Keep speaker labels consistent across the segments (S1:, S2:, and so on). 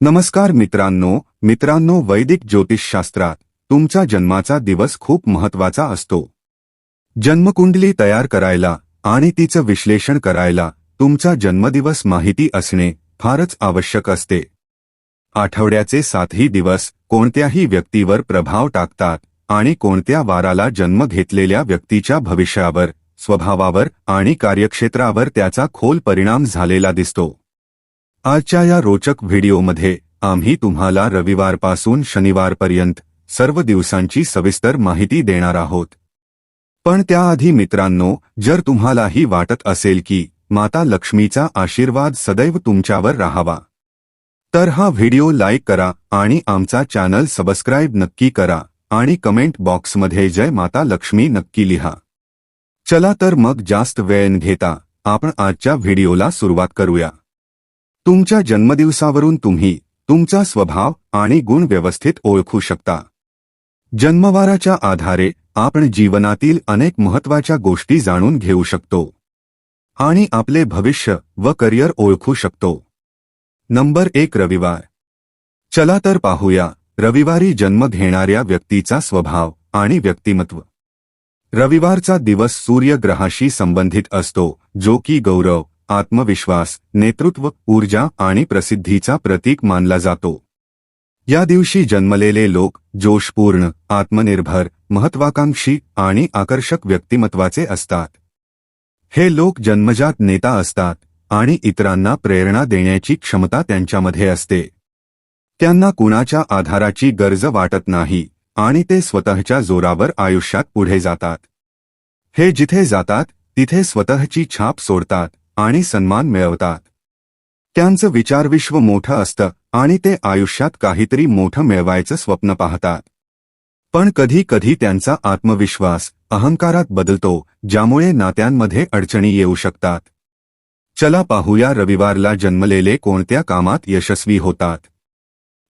S1: नमस्कार मित्रांनो मित्रांनो वैदिक ज्योतिषशास्त्रात तुमचा जन्माचा दिवस खूप महत्त्वाचा असतो. जन्मकुंडली तयार करायला आणि तिचं विश्लेषण करायला तुमचा जन्मदिवस माहिती असणे फारच आवश्यक असते. आठवड्याचे सातही दिवस कोणत्याही व्यक्तीवर प्रभाव टाकतात आणि कोणत्या वाराला जन्म घेतलेल्या व्यक्तीच्या भविष्यावर स्वभावावर आणि कार्यक्षेत्रावर त्याचा खोल परिणाम झालेला दिसतो. आजच्या या रोचक व्हिडिओमध्ये आम्ही तुम्हाला रविवारपासून शनिवारपर्यंत सर्व दिवसांची सविस्तर माहिती देणार आहोत. पण त्याआधी मित्रांनो जर तुम्हालाही वाटत असेल की माता लक्ष्मीचा आशीर्वाद सदैव तुमच्यावर राहावा तर हा व्हिडिओ लाईक करा आणि आमचा चॅनल सबस्क्राईब नक्की करा आणि कमेंट बॉक्समध्ये जय माता लक्ष्मी नक्की लिहा. चला तर मग जास्त वेळ घेता आपण आजच्या व्हिडिओला सुरुवात करूया. तुमच्या जन्मदिवसावरून तुम्ही तुमचा स्वभाव आणि गुण व्यवस्थित ओळखू शकता. जन्मवाराच्या आधारे आपण जीवनातील अनेक महत्त्वाच्या गोष्टी जाणून घेऊ शकतो. आणि आपले भविष्य व करिअर ओळखू शकतो. नंबर एक रविवार. चला तर पाहूया रविवारी जन्म घेणाऱ्या व्यक्तीचा स्वभाव आणि व्यक्तिमत्व. रविवारचा दिवस सूर्यग्रहाशी संबंधित असतो जो की गौरव आत्मविश्वास नेतृत्व ऊर्जा आणि प्रसिद्धीचा प्रतीक मानला जातो. या दिवशी जन्मलेले लोक जोशपूर्ण आत्मनिर्भर महत्वाकांक्षी आणि आकर्षक व्यक्तिमत्वाचे असतात. हे लोक जन्मजात नेता असतात आणि इतरांना प्रेरणा देण्याची क्षमता त्यांच्यामध्ये असते. त्यांना कुणाच्या आधाराची गरज वाटत नाही आणि ते स्वतःच्या जोरावर आयुष्यात पुढे जातात. हे जिथे जातात तिथे स्वतःची छाप सोडतात आणि सन्मान मिळवतात. त्यांचं विचारविश्व मोठं असतं आणि ते आयुष्यात काहीतरी मोठं मिळवायचं स्वप्न पाहतात. पण कधी कधी त्यांचा आत्मविश्वास अहंकारात बदलतो ज्यामुळे नात्यांमध्ये अडचणी येऊ शकतात. चला पाहूया रविवारला जन्मलेले कोणत्या कामात यशस्वी होतात.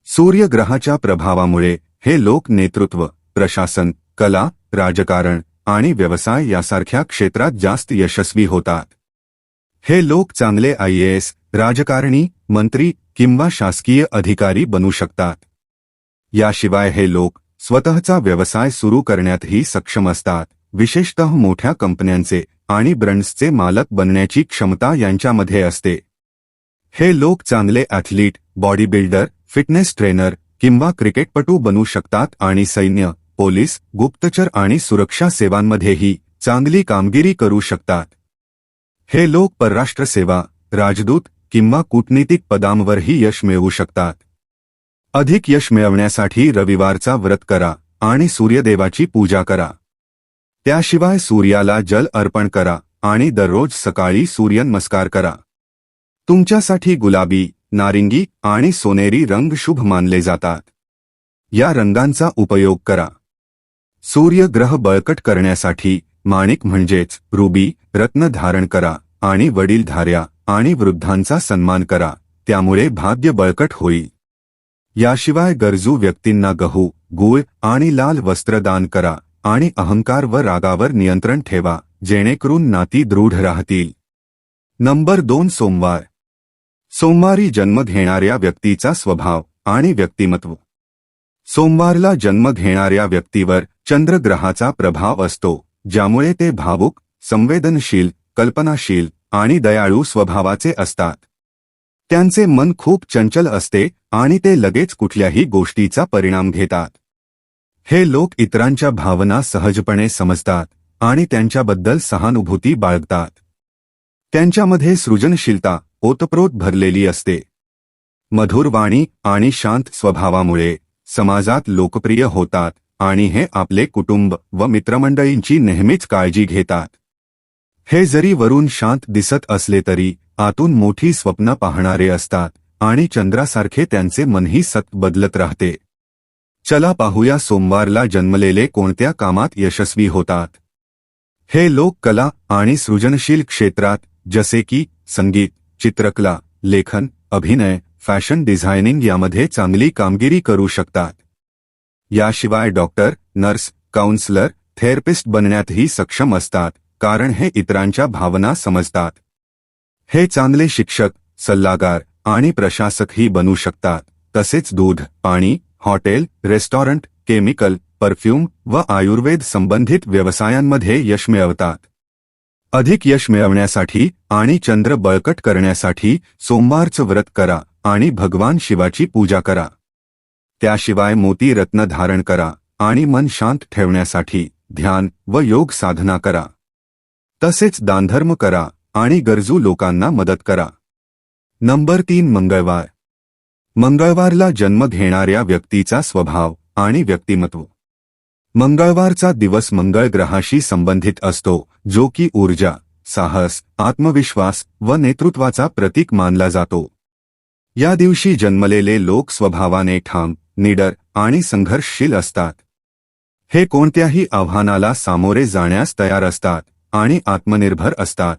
S1: सूर्यग्रहाच्या प्रभावामुळे हे लोक नेतृत्व प्रशासन कला राजकारण आणि व्यवसाय यासारख्या क्षेत्रात जास्त यशस्वी होतात. हे लोक चांगले आयएएस राजकारणी मंत्री किंवा शासकीय अधिकारी बनू शकतात. याशिवाय हे लोक स्वतःचा व्यवसाय सुरू करण्यातही सक्षम असतात विशेषतः मोठ्या कंपन्यांचे आणि ब्रँड्सचे मालक बनण्याची क्षमता यांच्यामध्ये असते. हे लोक चांगले athlete body builder fitness trainer किंवा क्रिकेटपटू बनू शकतात आणि सैन्य पोलीस गुप्तचर आणि सुरक्षा सेवांमध्येही चांगली कामगिरी करू शकतात. हे लोक परराष्ट्र सेवा राजदूत किंवा कूटनीतिक पदांवरही यश मिळवू शकतात. अधिक यश मिळवण्यासाठी रविवारचा व्रत करा आणि सूर्यदेवाची पूजा करा. त्याशिवाय सूर्याला जल अर्पण करा आणि दररोज सकाळी सूर्यनमस्कार करा. तुमच्यासाठी गुलाबी नारिंगी आणि सोनेरी रंग शुभ मानले जातात. या रंगांचा उपयोग करा. सूर्यग्रह बळकट करण्यासाठी माणिक म्हणजेच रुबी रत्न धारण करा आणि वडीलधाऱ्या आणि वृद्धांचा सन्मान करा त्यामुळे भाग्य बळकट होईल याशिवाय गरजू व्यक्तींना गहू गूळ आणि लाल वस्त्र दान करा आणि अहंकार व रागावर नियंत्रण ठेवा जेणेकरून नाती दृढ राहतील. नंबर दोन सोमवार. सोमवारी जन्म घेणाऱ्या व्यक्तीचा स्वभाव आणि व्यक्तिमत्व. सोमवारला जन्म घेणाऱ्या व्यक्तीवर चंद्रग्रहाचा प्रभाव असतो ज्यामुळे ते भावुक संवेदनशील कल्पनाशील आणि दयाळू स्वभावाचे असतात. त्यांचे मन खूप चंचल असते आणि ते लगेच कुठल्याही गोष्टीचा परिणाम घेतात. हे लोक इतरांच्या भावना सहजपणे समजतात आणि त्यांच्याबद्दल सहानुभूती बाळगतात. त्यांच्यामध्ये सृजनशीलता ओतप्रोत भरलेली असते. मधुर वाणी आणि शांत स्वभावामुळे समाजात लोकप्रिय होतात. आणि हे आपले कुटुंब व मित्रमंडळींची नेहमीच काळजी घेतात. हे जरी वरून शांत दिसत असले तरी आतून मोठी स्वप्न पाहणारे असतात आणि चंद्रासारखे त्यांचे मनही सत बदलत राहते. चला पाहूया सोमवारला जन्मलेले कोणत्या कामात यशस्वी होतात. हे लोक कला आणि सृजनशील क्षेत्रात जसे की संगीत चित्रकला लेखन अभिनय फॅशन डिझायनिंग यामध्ये चांगली कामगिरी करू शकतात. याशिवाय डॉक्टर नर्स काउन्सलर थेरपिस्ट बनण्यातही सक्षम असतात कारण हे इतरांच्या भावना समजतात. हे चांगले शिक्षक सल्लागार आणि प्रशासकही बनू शकतात. तसेच दूध पाणी हॉटेल रेस्टॉरंट केमिकल परफ्यूम व आयुर्वेद संबंधित व्यवसायांमध्ये यश मिळवतात. अधिक यश मिळवण्यासाठी आणि चंद्र बळकट करण्यासाठी सोमवारचं व्रत करा आणि भगवान शिवाची पूजा करा. त्याशिवाय मोती रत्न धारण करा आणि मन शांत ठेवण्यासाठी ध्यान व योग साधना करा. तसेच दानधर्म करा आणि गरजू लोकांना मदत करा. नंबर तीन मंगळवार. मंगळवारला जन्म घेणाऱ्या व्यक्तीचा स्वभाव आणि व्यक्तिमत्व. मंगळवारचा दिवस मंगळ ग्रहाशी संबंधित असतो जो की ऊर्जा साहस आत्मविश्वास व नेतृत्वाचा प्रतीक मानला जातो. या दिवशी जन्मलेले लोक स्वभावाने ठाम निडर आणि संघर्षशील असतात. हे कोणत्याही आव्हानाला सामोरे जाण्यास तयार असतात आणि आत्मनिर्भर असतात.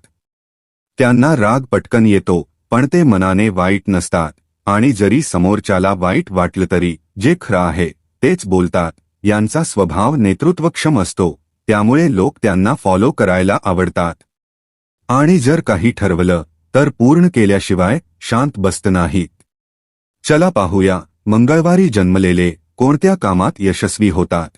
S1: त्यांना राग पटकन येतो पण ते मनाने वाईट नसतात आणि जरी समोरच्याला वाईट वाटलं तरी जे खरं आहे तेच बोलतात. यांचा स्वभाव नेतृत्वक्षम असतो त्यामुळे लोक त्यांना फॉलो करायला आवडतात. आणि जर काही ठरवलं तर पूर्ण केल्याशिवाय शांत बसत नाहीत. चला पाहूया. मंगळवारी जन्मलेले कोणत्या कामात यशस्वी होतात?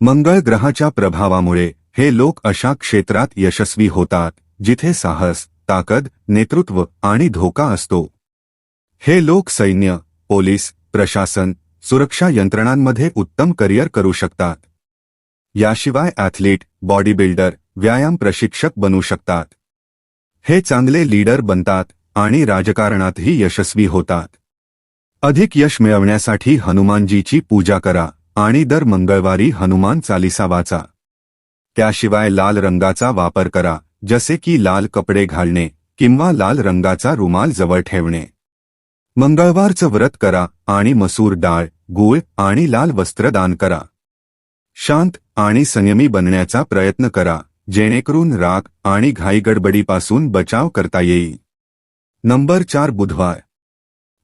S1: मंगळ ग्रहाच्या प्रभावामुळे हे लोक अशा क्षेत्रात यशस्वी होतात जिथे साहस ताकद नेतृत्व आणि धोका असतो. हे लोक सैन्य पोलीस प्रशासन सुरक्षा यंत्रणांमध्ये उत्तम करिअर करू शकतात. याशिवाय ॲथलीट बॉडी बिल्डर व्यायाम प्रशिक्षक बनू शकतात. हे चांगले लीडर बनतात आणि राजकारणातही यशस्वी होतात. अधिक यश मिळवण्यासाठी हनुमानजीची पूजा करा आणि दर मंगळवारी हनुमान चालिसा वाचा. त्याशिवाय लाल रंगाचा वापर करा जसे की लाल कपडे घालणे किंवा लाल रंगाचा रुमाल जवळ ठेवणे. मंगळवारचं व्रत करा आणि मसूर डाळ गूळ आणि लाल वस्त्र दान करा. शांत आणि संयमी बनण्याचा प्रयत्न करा जेणेकरून राग आणि घाईगडबडीपासून बचाव करता येईल. नंबर चार बुधवार.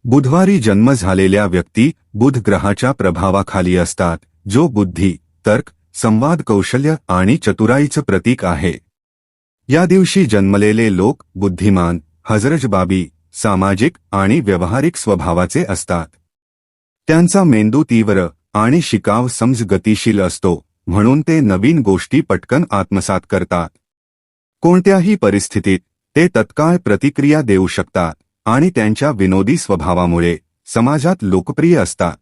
S1: बुधवारी जन्म झालेल्या व्यक्ती बुध ग्रहाच्या प्रभावाखाली असतात जो बुद्धी तर्क संवाद कौशल्य आणि चतुराईचं प्रतीक आहे. या दिवशी जन्मलेले लोक बुद्धिमान हजरजबाबी सामाजिक आणि व्यावहारिक स्वभावाचे असतात. त्यांचा मेंदू तीव्र आणि शिकाव समज गतिशील असतो म्हणून ते नवीन गोष्टी पटकन आत्मसात करतात. कोणत्याही परिस्थितीत ते तत्काळ प्रतिक्रिया देऊ शकतात. आणि त्यांच्या विनोदी स्वभावामुळे समाजात लोकप्रिय असतात.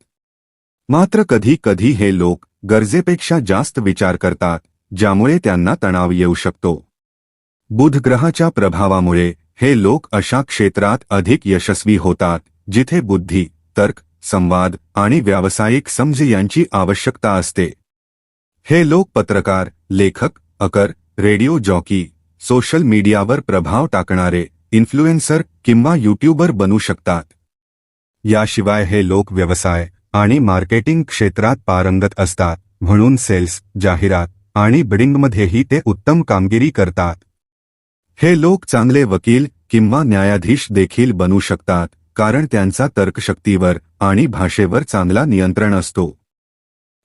S1: मात्र कधी कधी हे लोक गरजेपेक्षा जास्त विचार करतात ज्यामुळे त्यांना तणाव येऊ शकतो. बुध ग्रहाच्या प्रभावामुळे हे लोक अशा क्षेत्रात अधिक यशस्वी होतात जिथे बुद्धी तर्क संवाद आणि व्यावसायिक समज यांची आवश्यकता असते. हे लोक पत्रकार लेखक अकर रेडिओ जॉकी सोशल मीडियावर प्रभाव टाकणारे इन्फ्लुएन्सर किंवा यूट्यूबर बनू शकतात. याशिवाय हे लोक व्यवसाय आणि मार्केटिंग क्षेत्रात पारंगत असतात म्हणून सेल्स जाहिरात आणि बिडिंगमध्येही ते उत्तम कामगिरी करतात. हे लोक चांगले वकील किंवा न्यायाधीश देखील बनू शकतात कारण त्यांचा तर्कशक्तीवर आणि भाषेवर चांगला नियंत्रण असतो.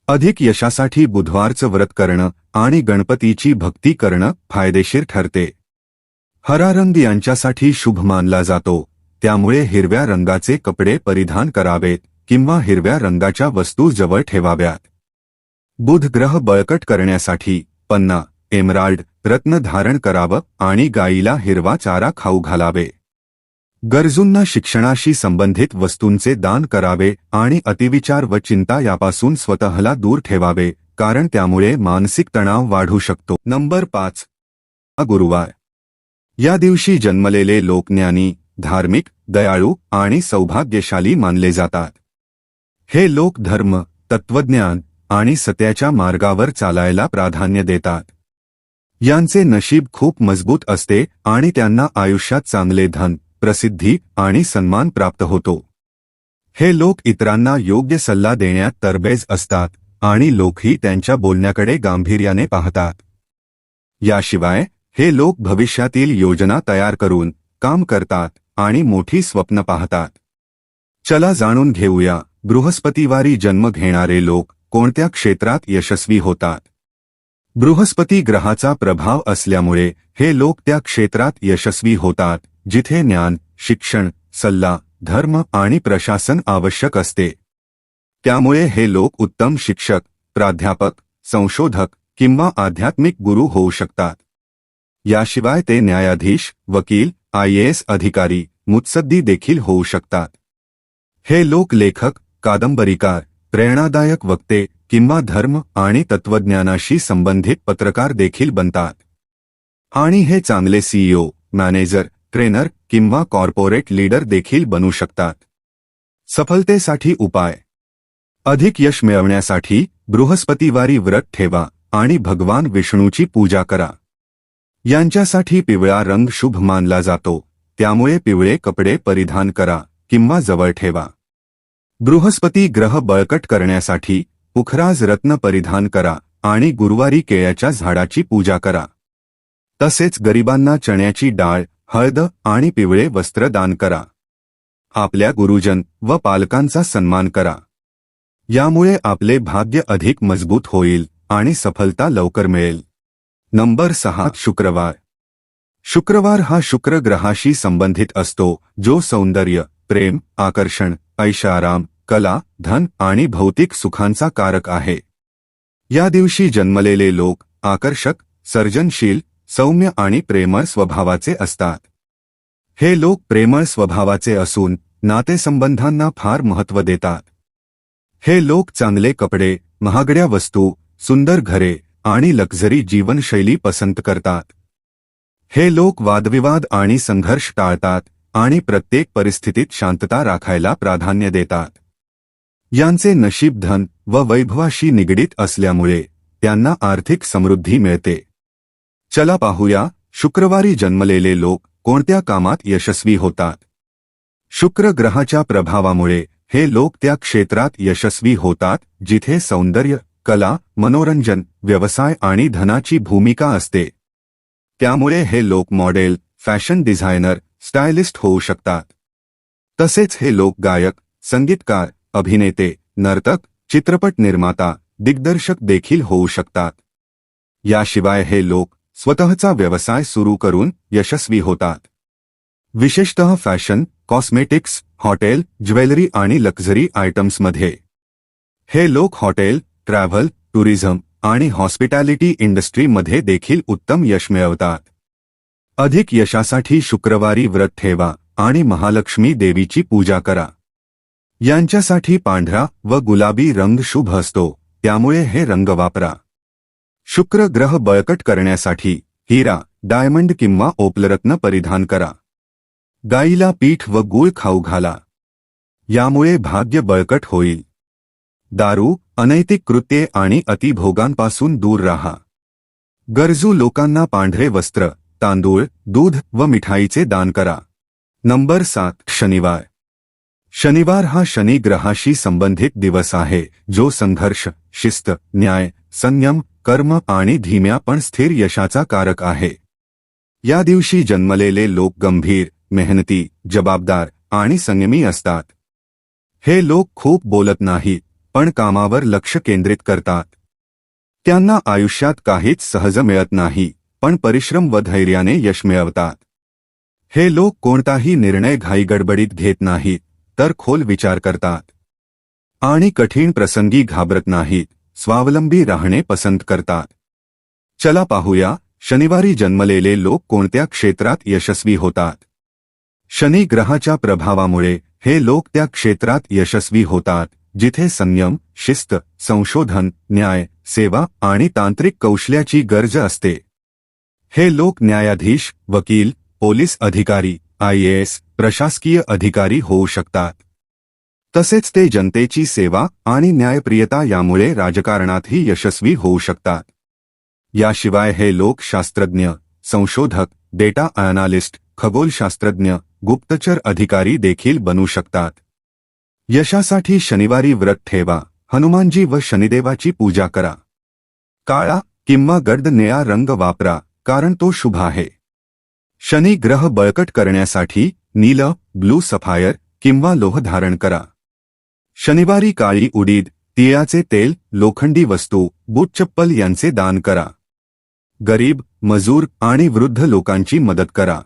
S1: अधिक यशासाठी बुधवारचं व्रत करणं आणि गणपतीची भक्ती करणं फायदेशीर ठरते. हरा रंग यांच्यासाठी शुभ मानला जातो. त्यामुळे हिरव्या रंगाचे कपडे परिधान करावेत किंवा हिरव्या रंगाच्या वस्तू जवळ ठेवाव्यात. बुध ग्रह बळकट करण्यासाठी पन्ना एमराल्ड रत्न धारण करावं आणि गायीला हिरवा चारा खाऊ घालावे. गरजूंना शिक्षणाशी संबंधित वस्तूंचे दान करावे आणि अतिविचार व चिंता यापासून स्वतःला दूर ठेवावे कारण त्यामुळे मानसिक तणाव वाढू शकतो. नंबर पाच. गुरुवार. या दिवशी जन्मलेले लोकज्ञानी धार्मिक दयाळू आणि सौभाग्यशाली मानले जातात. हे लोक धर्म तत्वज्ञान आणि सत्याच्या मार्गावर चालायला प्राधान्य देतात. यांचे नशीब खूप मजबूत असते आणि त्यांना आयुष्यात चांगले धन प्रसिद्धी आणि सन्मान प्राप्त होतो. हे लोक इतरांना योग्य सल्ला देण्यात तरबेज असतात आणि लोकही त्यांच्या बोलण्याकडे गांभीर्याने पाहतात. याशिवाय हे लोक भविष्यातील योजना तयार करून काम करतात आणि मोठी स्वप्न पाहतात. चला जाणून घेऊया बृहस्पतिवारी जन्म घेणारे लोक कोणत्या क्षेत्रात यशस्वी होतात? बृहस्पती ग्रहाचा प्रभाव असल्यामुळे हे लोक त्या क्षेत्रात यशस्वी होतात जिथे ज्ञान शिक्षण सल्ला धर्म आणि प्रशासन आवश्यक असते. त्यामुळे हे लोक उत्तम शिक्षक प्राध्यापक संशोधक किंवा आध्यात्मिक गुरु होऊ शकतात. याशिवाय ते न्यायाधीश वकील आयएएस अधिकारी मुत्सद्दी देखील होऊ शकतात. हे लोक लेखक कादंबरीकार प्रेरणादायक वक्ते किंवा धर्म आणि तत्वज्ञानाशी संबंधित पत्रकार देखील बनतात. आणि हे चांगले सीईओ मॅनेजर ट्रेनर किंवा कॉर्पोरेट लीडर देखील बनू शकतात. सफलतेसाठी उपाय. अधिक यश मिळवण्यासाठी बृहस्पतिवारी व्रत ठेवा आणि भगवान विष्णूची पूजा करा. यांच्यासाठी पिवळा रंग शुभ मानला जातो. त्यामुळे पिवळे कपडे परिधान करा किंवा जवळ ठेवा. बृहस्पती ग्रह बळकट करण्यासाठी पुखराज रत्न परिधान करा आणि गुरुवारी केळ्याच्या झाडाची पूजा करा. तसेच गरिबांना चण्याची डाळ हळद आणि पिवळे वस्त्र दान करा. आपल्या गुरुजन व पालकांचा सन्मान करा. यामुळे आपले भाग्य अधिक मजबूत होईल आणि सफलता लवकर मिळेल. नंबर सहा शुक्रवार. शुक्रवार हा शुक्र ग्रहाशी संबंधित असतो जो सौंदर्य प्रेम आकर्षण ऐशाराम कला धन आणि भौतिक सुखांचा कारक आहे. या दिवशी जन्मलेले लोक आकर्षक सर्जनशील सौम्य आणि प्रेमळ स्वभावाचे असतात. हे लोक प्रेमळ स्वभावाचे असून नातेसंबंधांना फार महत्त्व देतात. हे लोक चांगले कपडे महागड्या वस्तू सुंदर घरे आणि लक्झरी जीवनशैली पसंत करतात. हे लोक वादविवाद आणि संघर्ष टाळतात आणि प्रत्येक परिस्थितीत शांतता राखायला प्राधान्य देतात. यांचे नशीब धन व वैभवाशी निगडीत असल्यामुळे त्यांना आर्थिक समृद्धी मिळते. चला पाहूया शुक्रवारी जन्मलेले लोक कोणत्या कामात यशस्वी होतात? शुक्र ग्रहाच्या प्रभावामुळे हे लोक त्या क्षेत्रात यशस्वी होतात जिथे सौंदर्य कला मनोरंजन व्यवसाय आणि धनाची भूमिका असते. त्यामुळे हे लोक मॉडेल फॅशन डिझायनर स्टायलिस्ट होऊ शकतात. तसेच हे लोक गायक संगीतकार अभिनेते नर्तक चित्रपट निर्माता दिग्दर्शक देखील होऊ शकतात. याशिवाय हे लोक स्वतःचा व्यवसाय सुरू करून यशस्वी होतात. विशेषतः फॅशन कॉस्मेटिक्स हॉटेल ज्वेलरी आणि लक्झरी आयटम्समध्ये. हे लोक हॉटेल ट्रॅव्हल टुरिझम आणि हॉस्पिटॅलिटी इंडस्ट्रीमध्ये देखील उत्तम यश मिळवतात. अधिक यशासाठी शुक्रवारी व्रत ठेवा आणि महालक्ष्मी देवीची पूजा करा. यांच्यासाठी पांढरा व गुलाबी रंग शुभ असतो त्यामुळे हे रंग वापरा. शुक्र ग्रह बळकट करण्यासाठी हिरा डायमंड किंवा ओपलरत्न परिधान करा. गाईला पीठ व गूळ खाऊ घाला. यामुळे भाग्य बळकट होईल. दारू अनैतिक कृत्ये आणि अतिभोगांपासून दूर राहा. गरजू लोकांना पांढरे वस्त्र तांदूळ दूध व मिठाईचे दान करा. नंबर सात शनिवार. शनिवार हा शनी ग्रहाशी संबंधित दिवस आहे जो संघर्ष शिस्त न्याय संयम कर्म आणि धीम्या पण स्थिर यशाचा कारक आहे. या दिवशी जन्मलेले लोक गंभीर मेहनती जबाबदार आणि संयमी असतात. हे लोक खूप बोलत नाहीत पण कामावर लक्ष केंद्रित करतात. त्यांना आयुष्यात काहीच सहज मिळत नाही पण परिश्रम व धैर्याने यश मिळवतात. हे लोक कोणताही निर्णय घाईगडबडीत घेत नाहीत तर खोल विचार करतात. आणि कठीण प्रसंगी घाबरत नाहीत स्वावलंबी राहणे पसंत करतात. चला पाहूया शनिवारी जन्मलेले लोक कोणत्या क्षेत्रात यशस्वी होतात? शनी ग्रहाच्या प्रभावामुळे हे लोक त्या क्षेत्रात यशस्वी होतात. जिथे संयम शिस्त संशोधन न्याय सेवा आणि तांत्रिक कौशल्याची गरज असते. हे लोक न्यायाधीश वकील पोलीस अधिकारी आयएएस प्रशासकीय अधिकारी होऊ शकतात. तसेच ते जनतेची सेवा आणि न्यायप्रियता यामुळे राजकारणातही यशस्वी होऊ शकतात. याशिवाय हे लोक शास्त्रज्ञ संशोधक डेटा अनालिस्ट खगोलशास्त्रज्ञ गुप्तचर अधिकारी देखील बनू शकतात. यशासाठी शनिवारी व्रत ठेवा हनुमानजी व शनिदेवाची पूजा करा. काळा किंवा गर्द निळा रंग वापरा कारण तो शुभ आहे. शनी ग्रह बळकट करण्यासाठी नील ब्लू सफायर किंवा लोह धारण करा. शनिवारी काळी उडीद तिळाचे तेल लोखंडी वस्तू बूट चप्पल यांचे दान करा. गरीब मजूर आणि वृद्ध लोकांची मदत करा.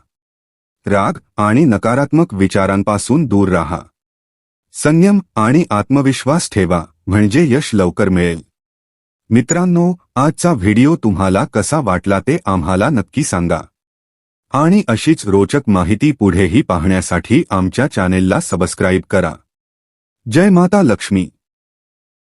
S1: राग आणि नकारात्मक विचारांपासून दूर राहा. संयम आणि आत्मविश्वास ठेवा म्हणजे यश लवकर मिळेल. मित्रांनो आजचा व्हिडिओ तुम्हाला कसा वाटला ते आम्हाला नक्की सांगा. आणि अशीच रोचक माहिती पुढेही पाहण्यासाठी आमच्या चॅनेलला सबस्क्राईब करा. जय माता लक्ष्मी.